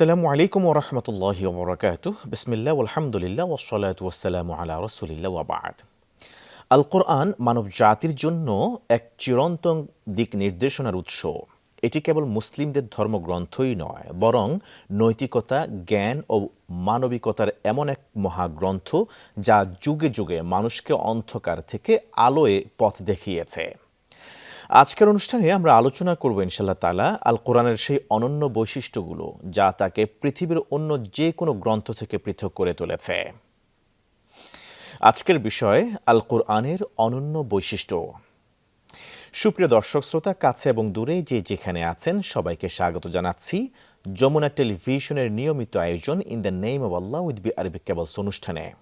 আসসালামু আলাইকুম ওরহমতুল্লাহ ওবরাকাত বিসমিল্লা আলহামদুলিল্লাহ ওসলাত ওসালাম আলা রসুলিল্লাহ ওয়াবাদ আল কোরআন মানব জাতির জন্য এক চিরন্তন দিক নির্দেশনার উৎস। এটি কেবল মুসলিমদের ধর্মগ্রন্থই নয়, বরং নৈতিকতা, জ্ঞান ও মানবিকতার এমন এক মহাগ্রন্থ যা যুগে যুগে মানুষকে অন্ধকার থেকে আলোয় পথ দেখিয়েছে। আজকের অনুষ্ঠানে আমরা আলোচনা করব ইনশাল্লাহ তালা আল কোরআনের সেই অনন্য বৈশিষ্ট্যগুলো যা তাকে পৃথিবীর অন্য যে কোনো গ্রন্থ থেকে পৃথক করে তুলেছে। আজকের বিষয় আল কোরআনের অনন্য বৈশিষ্ট্য। সুপ্রিয় দর্শক শ্রোতা, কাছে এবং দূরে যে যেখানে আছেন সবাইকে স্বাগত জানাচ্ছি। যমুনা টেলিভিশনের নিয়মিত আয়োজন in the name of Allah with B RB cables অনুষ্ঠানে।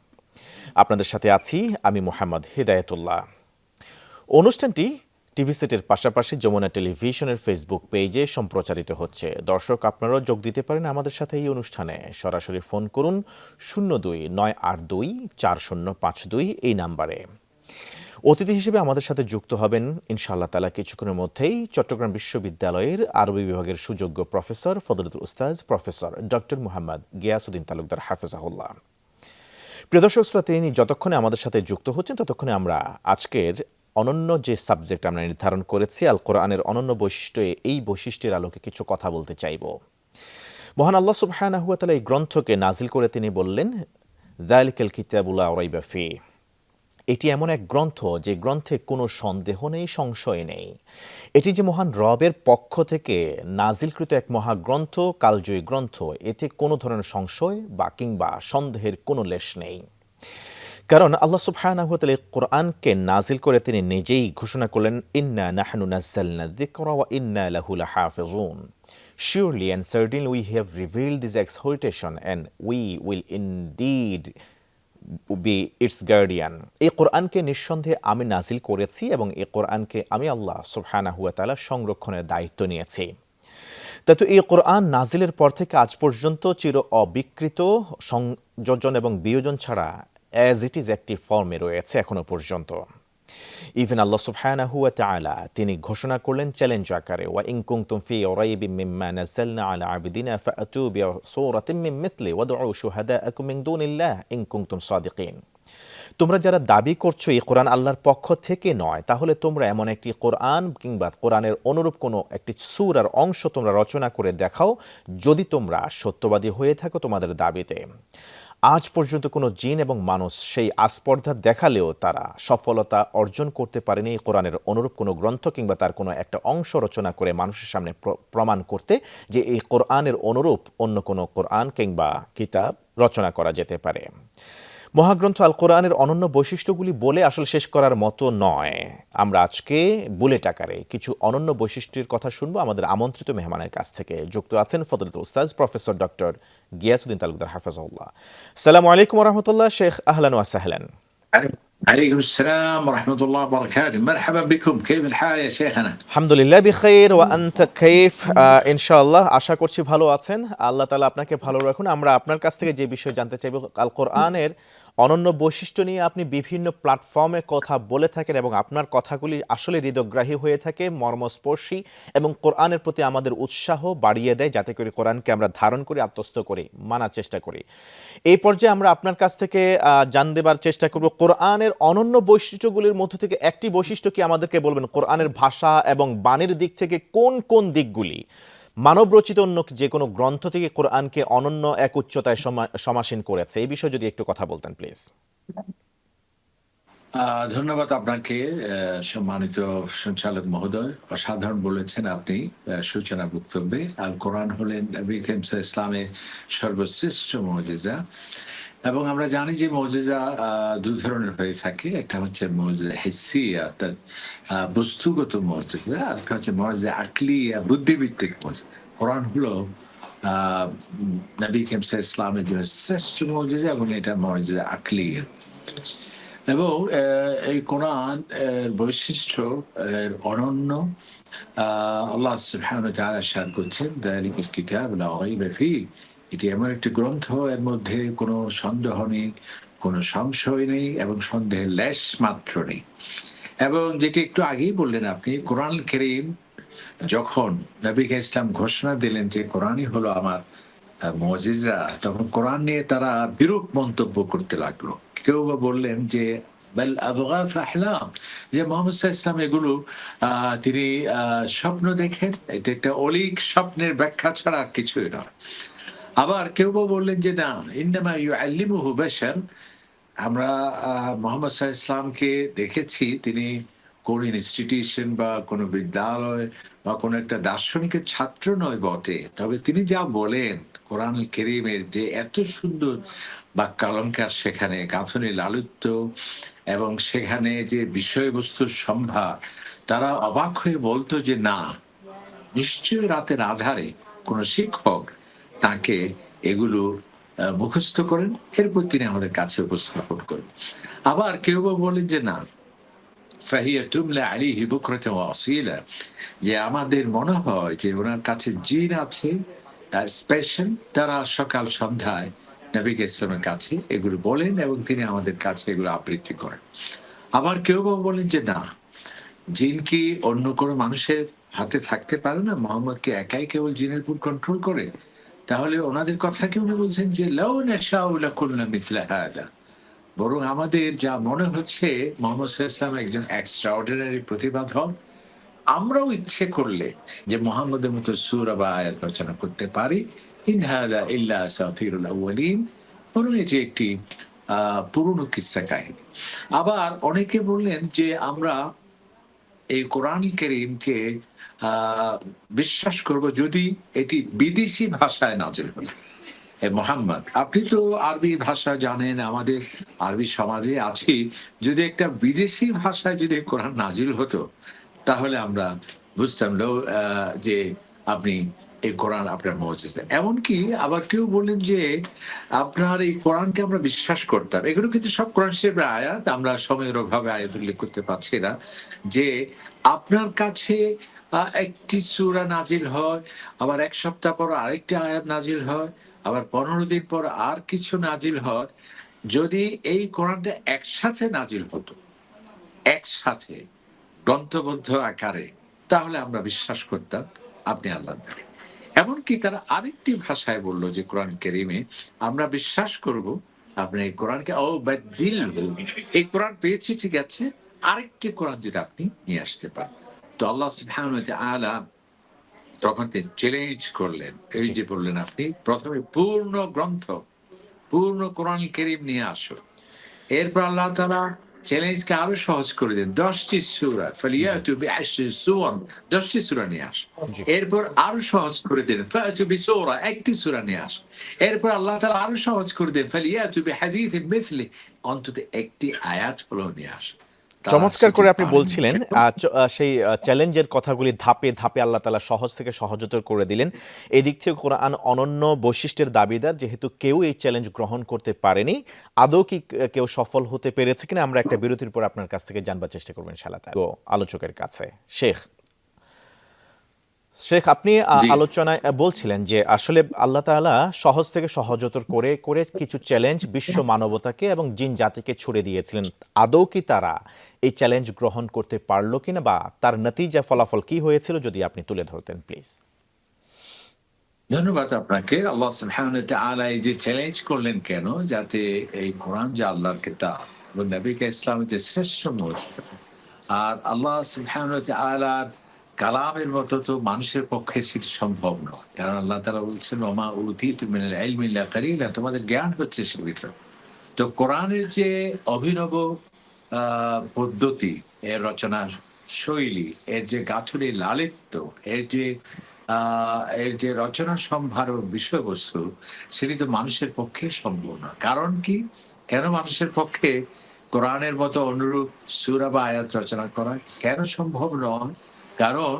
আপনাদের সাথে আছি আমি মোহাম্মদ হিদায়তুল্লাহ। অনুষ্ঠানটি টিভি সেটের পাশাপাশি যমুনা টেলিভিশনের ফেসবুক পেজে সম্প্রচারিত হচ্ছে। দর্শক, আপনারাও যোগ দিতে পারেন আমাদের সাথে এই অনুষ্ঠানে। সরাসরি ফোন করুন শূন্য দুই নয় আট দুই চার শূন্য পাঁচ দুই এই নাম্বারে। অতিথি হিসেবে আমাদের সাথে যুক্ত হবেন ইনশাআল্লাহ তালা কিছুক্ষণের মধ্যেই চট্টগ্রাম বিশ্ববিদ্যালয়ের আরবি বিভাগের সুযোগ্য প্রফেসর ফদরুল উস্তাজ প্রফেসর ডক্টর মুহাম্মদ গিয়াসুদ্দিন তালুকদার হাফেজাহুল্লাহ। প্রিয় দর্শক, শ্রোতা, তিনি যতক্ষণে আমাদের সাথে যুক্ত হচ্ছেন, ততক্ষণে আমরা আজকের অনন্য যে সাবজেক্ট আমরা নির্ধারণ করেছি, আল কোরআনের অনন্য বৈশিষ্ট্য এই বৈশিষ্ট্যের আলোকে কিছু কথা বলতে চাইব। মহান আল্লাহ সুবহানাহু ওয়া এই গ্রন্থকে নাজিল করে তিনি বললেন, যালিকাল কিতাবুলা রাইবা ফি। এটি এমন এক গ্রন্থ যে গ্রন্থে কোনো সন্দেহ নেই, সংশয় নেই। এটি যে মহান রবের পক্ষ থেকে নাজিলকৃত এক মহাগ্রন্থ, কালজয়ী গ্রন্থ, এতে কোনো ধরনের সংশয় বা কিংবা সন্দেহের কোনো লেশ নেই। কারণ আল্লাহ সুবহানাহু ওয়া তাআলা কোরআনকে নাজিল করে তিনি নিজেই ঘোষণা করলেন, ইন্না নাহনু নাযালনা যিকরা ওয়া ইন্না লাহু লাহাফিজুন। Surely and certainly we have revealed this exhortation and we will indeed be its guardian এই কোরআনকে নিঃসন্দেহে আমি নাজিল করেছি এবং এই কোরআনকে আমি আল্লাহ সুবহানা হুয়া তালা সংরক্ষণের দায়িত্ব নিয়েছি। তো এই কোরআন নাজিলের পর থেকে আজ পর্যন্ত চির অবিকৃত, সংযোজন এবং বিয়োজন ছাড়া অ্যাজ ইট ইজ একটি ফর্মে রয়েছে এখনও পর্যন্ত। ইভেন আল্লাহ সুবহানাহু ওয়া তাআলা তিনি ঘোষণা করলেন চ্যালেঞ্জ আকারে, ওয়া ইন কুনতুম ফি রাইবিম মিম্মা নাযালনা আলা আবদিনা ফাআতু বিসূরাতিন মিন মিথলি ওয়াদউ শুহাদাআকুম মিন দুনিল্লাহ ইন কুনতুম সাদিকিন। তোমরা যারা দাবি করছ এই কোরআন আল্লাহর পক্ষ থেকে নয়, তাহলে তোমরা এমন একটি কোরআন কিংবা কোরআনের অনুরূপ কোনো একটি সুরার অংশ তোমরা রচনা করে দেখাও, যদি তোমরা সত্যবাদী হয়ে থাকো তোমাদের দাবিতে। আজ পর্যন্ত কোনো জিন এবং মানুষ সেই আস্পর্ধা দেখালেও তারা সফলতা অর্জন করতে পারেনি। কোরআনের অনুরূপ কোনো গ্রন্থ কিংবা তার কোনো একটা অংশ রচনা করে মানুষের সামনে প্রমাণ করতে যে এই কোরআনের অনুরূপ অন্য কোনো কোরআন কিংবা কিতাব রচনা করা যেতে পারে। মহাগ্রন্থ আল কোরআনের অনন্য বৈশিষ্ট্যগুলি বলে আসলে শেষ করার মতো নয়। আমরা আজকে বুলেট আকারে কিছু অনন্য বৈশিষ্ট্যের কথা শুনব। আমাদের আমন্ত্রিত মেহমানের কাছ থেকে যুক্ত আছেন ফদলত উস্তাজ প্রফেসর ডক্টর গিয়াসুদ্দিন তালুকদার হাফাজউল্লাহ সালাম আলাইকুম রহমতুল্লাহ, শেখ, আহলান ওয়াসাহলান عليكم السلام ورحمة الله وبركاته مرحبا بكم كيف الحال يا شيخنا আলহামদুলিল্লাহ বিখাইর ওয়া আনতা কাইফ ইনশাআল্লাহ আশা করছি ভালো আছেন আল্লাহ তাআলা আপনাকে ভালো রাখুন আমরা আপনার কাছ থেকে যে বিষয় জানতে চাইব আল কোরআনের অনন্য বৈশিষ্ট্য নিয়ে আপনি বিভিন্ন প্ল্যাটফর্মে কথা বলে থাকেন এবং আপনার কথাগুলি আসলে হৃদয়গ্রাহী হয়ে থাকে, মর্মস্পর্শী এবং কোরআনের প্রতি আমাদের উৎসাহ বাড়িয়ে দেয়, যাতে করে কোরআনকে আমরা ধারণ করি, আত্মস্থ করি, মানার চেষ্টা করি। এই পর্যায়ে আমরা আপনার কাছ থেকে জান দেবার চেষ্টা করব, কোরআনের অনন্য বৈশিষ্ট্যগুলির মধ্য থেকে একটি বৈশিষ্ট্য কি আমাদেরকে বলবেন? কোরআনের ভাষা এবং বাণীর দিক থেকে কোন কোন দিকগুলি? মানবরচিত অন্য যে কোনো গ্রন্থ থেকে কোরআনকে অনন্য এক উচ্চতায় সমাসীন করেছে। এই বিষয়ে যদি একটু কথা বলতেন প্লিজ ধন্যবাদ আপনাকে সম্মানিত সঞ্চালক মহোদয়। অসাধারণ বলেছেন আপনি সূচনা বক্তব্যে। আল কোরআন হলেন ইসলামের সর্বশ্রেষ্ঠ মজিজা। এবং আমরা জানি যে মজেজা দু ধরনের হয়ে থাকে। একটা হচ্ছে মজেজা হেসি, অর্থাৎ বস্তুগত মর্যাদা আর একটা হচ্ছে মর্যাদা আকলি বুদ্ধিভিত্তিক মর্যাদা কোরআন হলো নবী ইসলামের জন্য শ্রেষ্ঠ মর্যাদা এবং এটা মর্যাদা আকলি। এবং এই কোরআন বৈশিষ্ট্য, এর অনন্য আল্লাহ সুবহানাহু ওয়া তাআলা শান করছেন, দালিকাল কিতাব লা রাইবা এটি এমন একটি গ্রন্থ, এর মধ্যে কোনো সন্দেহ নেই, কোনো সংশয় নেই এবং সন্দেহের লেশ মাত্র নেই। এবং যেটি একটু আগেই বললেন আপনি, কোরআন করিম যখন নবীকে ইসলাম ঘোষণা দিলেন যে কোরআনই হলো আমার মজিজা, তখন কোরআন নিয়ে তারা বিরূপ মন্তব্য করতে লাগল। কেউ বা বললেন যে যে মোহাম্মদ ইসলাম এগুলো তিনি স্বপ্ন দেখেন। এটা একটা অলিক স্বপ্নের ব্যাখ্যা ছাড়া কিছুই নয়। আবার কেউ বা বললেন যে, না, ইন্নামা ইউ আল্লিমুহু বেশার। আমরা মোহাম্মদ সাহা ইসলামকে দেখেছি, তিনি কোন ইনস্টিটিউশন বা কোনো বিদ্যালয় বা কোনো একটা দার্শনিকের ছাত্র নয় বটে। তবে তিনি যা বলেন কোরআন কেরিমের যে এত সুন্দর বাক্যালঙ্কার সেখানে গাঁথনি লালিত্য এবং সেখানে যে বিষয়বস্তুর সম্ভার, তারা অবাক হয়ে বলতো যে, না নিশ্চয় রাতের আধারে কোনো শিক্ষক তাকে এগুলো মুখস্থ করেন, এরপর তিনি আমাদের কাছে উপস্থাপন করেন। আবার কেউ বলেন যে না যে আমাদের মনে হয় যে ওনার কাছে জিন আছে স্পেশাল তারা সকাল সন্ধ্যায় নবিক ইসলামের কাছে এগুলো বলেন এবং তিনি আমাদের কাছে এগুলো আবৃত্তি করেন। আবার কেউ বা বলেন যে না, জিন কি অন্য কোনো মানুষের হাতে থাকতে পারে না? মোহাম্মদ কি একাই কেবল জিনের উপর কন্ট্রোল করে? তাহলে ওনাদের কথা কি উনি বলছেন যে বরং আমাদের যা মনে হচ্ছে মোহাম্মদ ইসলাম একজন এক্সট্রাঅর্ডিনারি প্রতিভাধক আমরাও ইচ্ছে করলে যে মোহাম্মদের মতো সুরা বা আয়াত রচনা করতে পারি। ইন হাদা ইল্লা সাফিরুল আউয়ালিন। বরং এটি একটি আহ, পুরনো কিস্সা কাহিনী। আবার অনেকে বললেন যে আমরা এই কোরআন করিমকে বিশ্বাস করব যদি এটি বিদেশি ভাষায় নাজিল হয়। মোহাম্মদ, আপনি তো আরবি ভাষা জানেন, আমাদের আরবি সমাজে আছি। যদি একটা বিদেশি ভাষায় যদি কোরআন নাজিল হতো, তাহলে আমরা বুঝতাম যে আপনি এই কোরআন আপনার মজেছে এমনকি আবার কেউ বললেন যে আপনার এই কোরআনকে আমরা বিশ্বাস করতাম। এগুলো কিন্তু সব কোরআন শরীফের আয়াত, আমরা সময়ের অভাবে আয়াত উল্লেখ করতে পারছি না। যে আপনার কাছে একটি সূরা নাজিল হয়, আবার এক সপ্তাহ পর আরেকটি আয়াত নাজিল হয়, আবার পনেরো দিন পর আর কিছু নাজিল হয়। যদি এই কোরআনটা একসাথে নাজিল হতো, একসাথে, গ্রন্থবদ্ধ আকারে, তাহলে আমরা বিশ্বাস করতাম আপনি আল্লাহ। এমনকি তারা আরেকটি ভাষায় বলল যে কোরআন কেরিমে আমরা বিশ্বাস করব আপনি এই কোরআনকে ও দিল এই কোরআন পেয়েছি ঠিক আছে আরেকটি কোরআন যেটা আপনি নিয়ে আসতে পারেন। তো আল্লাহ ওয়া তখন তিনি চ্যালেঞ্জ করলেন। এই যে বললেন আপনি প্রথমে পূর্ণ গ্রন্থ পূর্ণ কোরআন কেরিম নিয়ে আসো। এরপর আল্লাহ তারা চ্যালেঞ্জকে আরও সহজ করে দেন। দশটি সুরা ফালিয়াতু বিআশরি সুর দশটি সুরা নিয়ে আস। এরপর আরও সহজ করে দেন ফাতু বিসূরা একটি সুরা নিয়ে আস। এরপর আল্লাহ তাআলা আরও সহজ করে দেন ফালিয়াতু হাদিস মিথলি অন্তত একটি আয়াত হলো নিয়ে আসো। চমৎকার করে আপনি বলছিলেন সেই চ্যালেঞ্জের কথাগুলি ধাপে ধাপে আল্লাহ তালা সহজ থেকে সহজতর করে দিলেন। এদিক থেকে কোরআন অনন্য বৈশিষ্ট্যের দাবিদার যেহেতু কেউ এই চ্যালেঞ্জ গ্রহণ করতে পারেনি আদৌ কি কেউ সফল হতে পেরেছে কিনা আমরা একটা বিরতির পর আপনার কাছ থেকে জানবার চেষ্টা করবেন শালাতা আলোচকের কাছে শেখ শেখ আপনি আলোচনায় বলছিলেন যে আসলে আল্লাহ তাআলা সহজ থেকে সহজতর করে করে কিছু চ্যালেঞ্জ বিশ্ব মানবতাকে এবং জিন জাতিকে ছুড়ে দিয়েছিলেন। আদৌ কি তারা এই চ্যালেঞ্জ গ্রহণ করতে পারল কিনা বা তার নতিজা ফলাফল কি হয়েছিল যদি আপনি তুলে ধরতেন প্লিজ ধন্যবাদ আপনাকে। আল্লাহ সুবহানাহু এই যে চ্যালেঞ্জ করলেন কেন? যাতে এই কোরআন যে আল্লাহর কিতাব এবং নবীকে ইসলামের যে শ্রেষ্ঠ মুদ্রা আর আল্লাহ সুবহানাহু ওয়া তাআলার কালামের মতো তো মানুষের পক্ষে সেটি সম্ভব নয়। কারণ আল্লাহ তাআলা বলছেন ওমা উতিতু মিনাল কালিলা। তোমাদের জ্ঞান হচ্ছে সীমিত তো কোরআনের যে অভিনব পদ্ধতি, এর রচনার শৈলী, এর যে গাঁথুনি লালিত্য, এর যে এর যে রচনা সম্ভার বিষয়বস্তু, সেটি তো মানুষের পক্ষে সম্ভব না কারণ কি? কেন মানুষের পক্ষে কোরআনের মতো অনুরূপ সুরা বা আয়াত রচনা করা কেন সম্ভব নয়? কারণ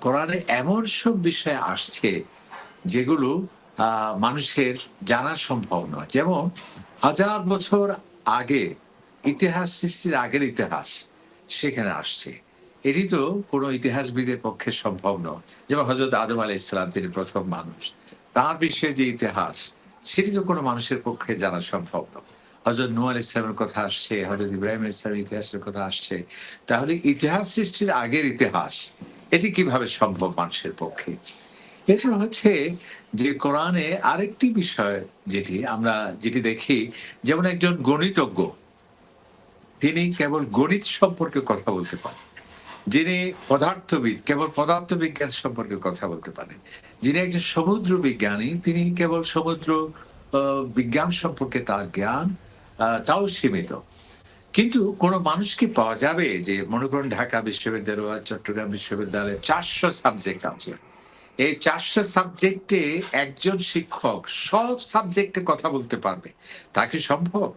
কোরআনে এমন সব বিষয় আসছে যেগুলো মানুষের জানা সম্ভব নয়। যেমন, হাজার বছর আগে, ইতিহাস সৃষ্টির আগের ইতিহাস সেখানে আসছে। এটি তো কোনো ইতিহাসবিদের পক্ষে সম্ভব নয়। যেমন হজরত আদম আলাই ইসলাম তিনি প্রথম মানুষ। তার বিষয়ে যে ইতিহাস, সেটি তো কোনো মানুষের পক্ষে জানা সম্ভব নয়। হজরত নূ ইসলামের কথা আসছে হজরত ইব্রাহিম ইসলামের ইতিহাসের কথা আসছে। তাহলে ইতিহাস সৃষ্টির আগের ইতিহাস, এটি কীভাবে সম্ভব মানুষের পক্ষে? এটা হচ্ছে যে কোরআনে আরেকটি বিষয় যেটি আমরা যেটি দেখি, যেমন একজন গণিতজ্ঞ, তিনি কেবল গণিত সম্পর্কে কথা বলতে পারেন। যিনি পদার্থবিদ, কেবল পদার্থ বিজ্ঞান সম্পর্কে কথা বলতে পারেন। যিনি একজন সমুদ্র বিজ্ঞানী তিনি কেবল সমুদ্র বিজ্ঞান সম্পর্কে তার জ্ঞান তাও সীমিত। কিন্তু কোনো মানুষ কি পাওয়া যাবে যে, মনে করুন ঢাকা বিশ্ববিদ্যালয়, চট্টগ্রাম বিশ্ববিদ্যালয়ে চারশো সাবজেক্ট আছে। এই চারশো সাবজেক্টে একজন শিক্ষক সব সাবজেক্টে কথা বলতে পারবে। তা কি সম্ভব?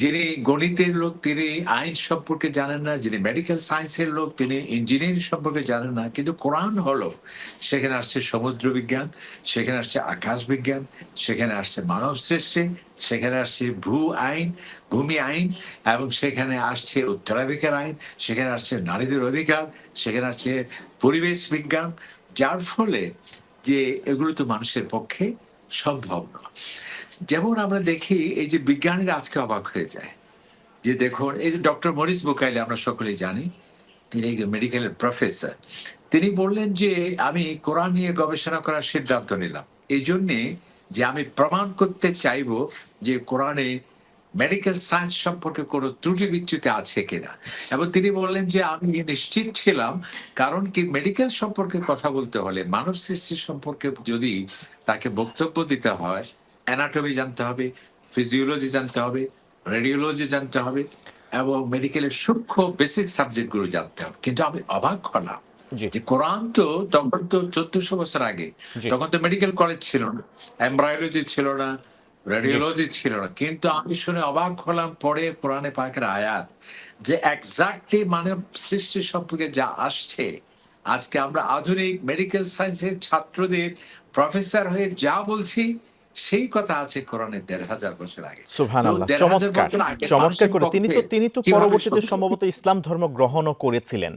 যিনি গণিতের লোক, তিনি আইন সম্পর্কে জানেন না, যিনি মেডিকেল সায়েন্সের লোক, তিনি ইঞ্জিনিয়ারিং সম্পর্কে জানেন না, কিন্তু কোরআন হলো। সেখানে আসছে সমুদ্র বিজ্ঞান, সেখানে আসছে আকাশ বিজ্ঞান, সেখানে আসছে মানব সৃষ্টি, সেখানে আসছে ভূ আইন, ভূমি আইন, এবং সেখানে আসছে উত্তরাধিকার আইন, সেখানে আসছে নারীদের অধিকার, সেখানে আসছে পরিবেশ বিজ্ঞান, যার ফলে যে এগুলো তো মানুষের পক্ষে সম্ভব নয় যেমন আমরা দেখি এই যে বিজ্ঞানীরা আজকে অবাক হয়ে যায় যে দেখুন, এই যে ডক্টর মরিস বোকাইলে আমরা সকলেই জানি, তিনি একজন মেডিকেলের প্রফেসর। তিনি বললেন যে, আমি কোরআন নিয়ে গবেষণা করার সিদ্ধান্ত নিলাম। এই জন্যে যে আমি প্রমাণ করতে চাইব যে কোরআনে মেডিকেল সায়েন্স সম্পর্কে কোনো ত্রুটি বিচ্যুতি আছে কিনা? এবং তিনি বললেন যে আমি নিশ্চিত ছিলাম কারণ কি মেডিকেল সম্পর্কে কথা বলতে হলে মানব সৃষ্টি সম্পর্কে যদি তাকে বক্তব্য দিতে হয় অ্যানাটমি জানতে হবে ফিজিওলজি জানতে হবে রেডিওলজি জানতে হবে এবং মেডিকেলের সূক্ষ্ম বেসিক সাবজেক্টগুলো জানতে হবে। কিন্তু আমি অবাক হলাম যে কোরআন তো তখন তো চোদ্দশো বছর আগে তখন তো মেডিকেল কলেজ ছিল না এমব্রায়োলজি ছিল না রেডিওলজি ছিল না। কিন্তু আমি শুনে অবাক হলাম পরে কোরআনে পাকের আয়াত যে এক্সাক্টলি মানব সৃষ্টি সম্পর্কে যা আসছে আজকে আমরা আধুনিক মেডিকেল সায়েন্সের ছাত্রদের প্রফেসর হয়ে যা বলছি সেই কথা আছে কোরআনের দেড় হাজার বছর আগে। চমৎকার। চমৎকার করে। তিনি তো তিনি তো পরবর্তীতে সম্ভবত ইসলাম ধর্ম গ্রহণও করেছিলেন।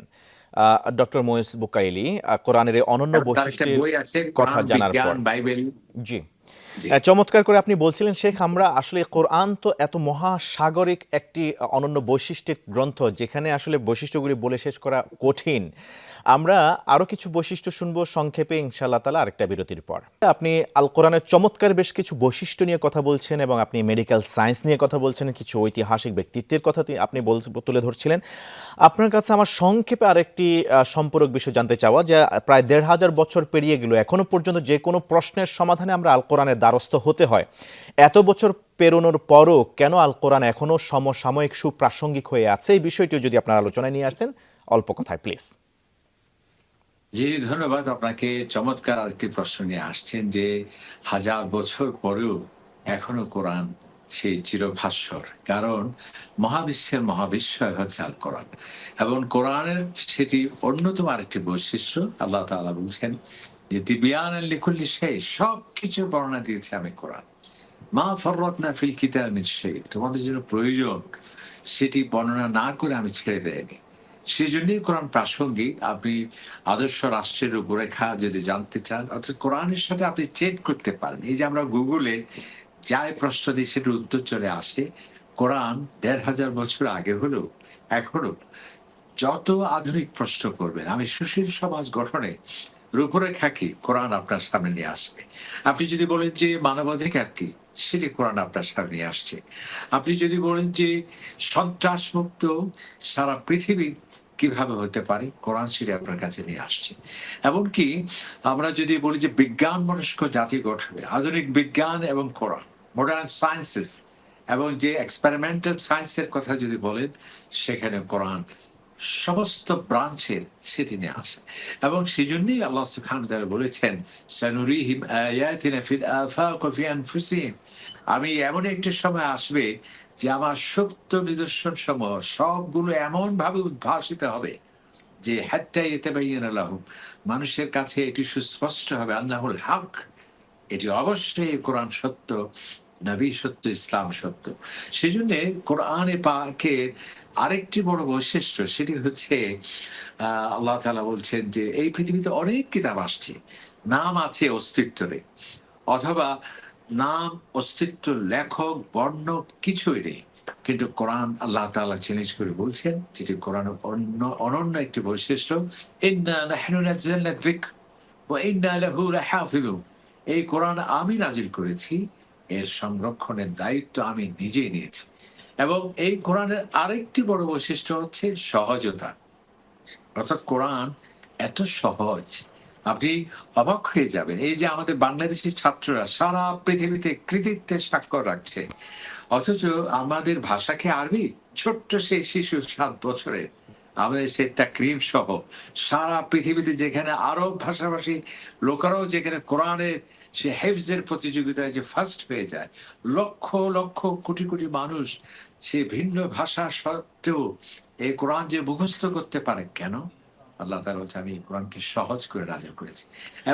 ডক্টর মোয়েস বুকাইলি কোরআনের অনন্য বৈশিষ্ট্যের কথা জানার পর। বাইবেল। জি। চমৎকার করে আপনি বলছিলেন, শেখ, আমরা আসলে কোরআন তো এত মহাসাগরিক একটি অনন্য বৈশিষ্ট্যের গ্রন্থ, যেখানে আসলে বৈশিষ্ট্যগুলি বলে শেষ করা কঠিন। আমরা আরও কিছু বৈশিষ্ট্য শুনব, সংক্ষেপে ইনশাআল্লাহ তালা আরেকটা বিরতির পর। আপনি আল কোরআনের চমৎকার বেশ কিছু বৈশিষ্ট্য নিয়ে কথা বলছেন এবং আপনি মেডিকেল সায়েন্স নিয়ে কথা বলছেন, কিছু ঐতিহাসিক ব্যক্তিত্বের কথা আপনি বল তুলে ধরছিলেন। আপনার কাছে আমার সংক্ষেপে আরেকটি সম্পূরক বিষয় জানতে চাওয়া যে, প্রায় দেড় হাজার বছর পেরিয়ে গেল, এখনও পর্যন্ত যে কোনো প্রশ্নের সমাধানে আমরা আল কোরআনের দ্বারস্থ হতে হয়। এত বছর পেরোনোর পরও কেন আল কোরআন এখনও সমসাময়িক সুপ্রাসঙ্গিক হয়ে আছে? এই বিষয়টিও যদি আপনার আলোচনায় নিয়ে আসতেন, অল্প কথায়, প্লিজ। জি, ধন্যবাদ। আপনাকে চমৎকার আরেকটি প্রশ্ন নিয়ে আসছেন যে, হাজার বছর পরেও এখনও কোরআন সেই চিরভাস্বর। কারণ মহাবিশ্বের মহাবিশ্বয় হচ্ছে আল কোরআন এবং কোরআনের সেটি অন্যতম আরেকটি বৈশিষ্ট্য, আল্লাহ তাআলা বলছেন যে দিবিয়ান লিকুল্লি সেই সব কিছু বর্ণনা দিয়েছে আমি কোরআন। মা ফররত না ফিল কিতাব সেই তোমাদের জন্য প্রয়োজন সেটি বর্ণনা না করে আমি ছেড়ে দেয়নি। সেই জন্যই কোরআন প্রাসঙ্গিক। আপনি আদর্শ রাষ্ট্রের রূপরেখা যদি জানতে চান, অর্থাৎ কোরআনের সাথে আপনি চেক করতে পারেন। এই যে আমরা গুগলে যাই প্রশ্ন দিই, সেটার উত্তর চলে আসে। কোরআন দেড় হাজার বছর আগে হলেও এখনও যত আধুনিক প্রশ্ন করবেন, আমি সুশীল সমাজ গঠনে রূপরেখা কি, কোরআন আপনার সামনে নিয়ে আসবে। আপনি যদি বলেন যে মানবাধিকার কি, সেটি কোরআন আপনার সামনে আসছে। আপনি যদি বলেন যে সন্ত্রাস মুক্ত সারা পৃথিবী কীভাবে হতে পারে? কোরআন সেটি আপনার কাছে নিয়ে আসছে। এমনকি আমরা যদি বলি যে বিজ্ঞান মনস্ক জাতি গঠনে, আধুনিক বিজ্ঞান এবং কোরআন মডার্ন সায়েন্সেস এবং যে এক্সপেরিমেন্টাল সায়েন্সের কথা যদি বলেন, সেখানে কোরআন সমস্ত ব্রাঞ্চের সেটি নিয়ে আসে। এবং সেজন্যই আল্লাহ সুবহান বলেছেন, সানুরিহিম আমি এমন একটি সময় আসবে যে আমার সত্য নিদর্শন সমূহ সবগুলো এমন ভাবে উদ্ভাসিত হবে যে হাত্তা ইয়াতাবাyyana লাহুম মানুষের কাছে এটি সুস্পষ্ট হবে। আল্লাহুল হক এটি অবশ্যই কোরআন সত্য নবী সত্য ইসলাম সত্য। সেই জন্য কোরআনে পাকের আরেকটি বড় বৈশিষ্ট্য সেটি হচ্ছে আহ, আল্লাহ তালা বলছেন যে এই পৃথিবীতে অনেক কিতাব আসছে নাম আছে অস্তিত্বরে অথবা নাম, অস্তিত্ব, লেখক, বর্ণ কিছুই নেই। কিন্তু কোরআন আল্লাহ তালা চ্যালেঞ্জ করে বলছেন যেটি কোরআন অন্য, অনন্য একটি বৈশিষ্ট্য এই কোরআন আমি নাজির করেছি, এর সংরক্ষণের দায়িত্ব আমি নিজেই নিয়েছি। এবং এই কোরআনের আরেকটি বড় বৈশিষ্ট্য হচ্ছে সহজতা। অর্থাৎ কোরআন এত সহজ আপনি অবাক হয়ে যাবেন। এই যে আমাদের বাংলাদেশের ছাত্ররা সারা পৃথিবীতে কৃতিত্বের স্বাক্ষর রাখছে। অথচ আমাদের ভাষাকে আরবি, ছোট্ট সেই শিশু সাত বছরের আমাদের সে তাকরিম সহ সারা পৃথিবীতে যেখানে আরব ভাষাভাষী লোকেরাও যেখানে কোরআনের সে হেফজের প্রতিযোগিতায় যে ফার্স্ট হয়ে যায়, লক্ষ লক্ষ, কোটি কোটি মানুষ সে ভিন্ন ভাষা সত্ত্বেও এই কোরআন যে মুখস্থ করতে পারে কেন? আল্লাহ তাআলা বলছে আমি এই কোরআনকে সহজ করে নাজিল করেছি।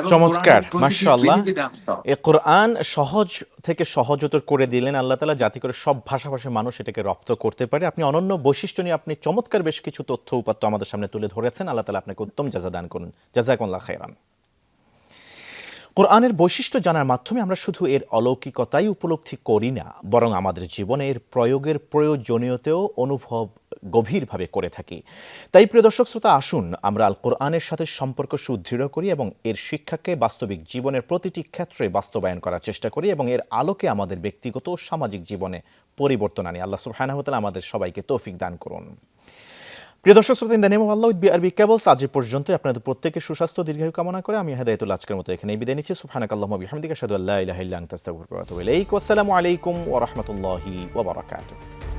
চমৎকার মাশাআল্লাহ। বিধি বিধান সহ। এ কোরআন সহজ থেকে সহজতর করে দিলেন আল্লাহ তালা যাতে করে সব ভাষাভাষী মানুষ এটাকে রপ্ত করতে পারে। আপনি অনন্য বৈশিষ্ট্য নিয়ে আপনি চমৎকার বেশ কিছু তথ্য উপাত্ত আমাদের সামনে তুলে ধরেছেন। আল্লাহ তালা আপনাকে উত্তম জাজা দান করুন। জাজাকুল্লাহ খাইরান কোরআনের বৈশিষ্ট্য জানার মাধ্যমে আমরা শুধু এর অলৌকিকতাই উপলব্ধি করি না বরং আমাদের জীবনে এর প্রয়োগের প্রয়োজনীয়তেও অনুভব গভীরভাবে করে থাকি। তাই, প্রিয় দর্শক শ্রোতা, আসুন আমরা আল কোরআনের সাথে সম্পর্ক সুদৃঢ় করি এবং এর শিক্ষাকে বাস্তবিক জীবনের প্রতিটি ক্ষেত্রে বাস্তবায়ন করার চেষ্টা করি এবং এর আলোকে আমাদের ব্যক্তিগত ও সামাজিক জীবনে পরিবর্তন আনি। আল্লাহ তাআলা আমাদের সবাইকে তৌফিক দান করুন। প্রিয় দর্শক শ্রোতা, in the name Allah with BRB cables, আজ পর্যন্ত আপনাদের প্রত্যেকের সুস্বাস্থ্য, দীর্ঘায়ু কামনা করে আমি হেদায়তুল আজকের মতো এখানে বিদায় নিচ্ছি। সুবহানাক আল্লাহুম্মা বিহামদিকা, আশহাদু আল্লা ইলাহা ইল্লা আনতা, আস্তাগফিরুকা ওয়া আতুবু ইলাইক। ওয়া আসসালামু আলাইকুম ওয়া রাহমাতুল্লাহি ওয়া বারাকাতুহু।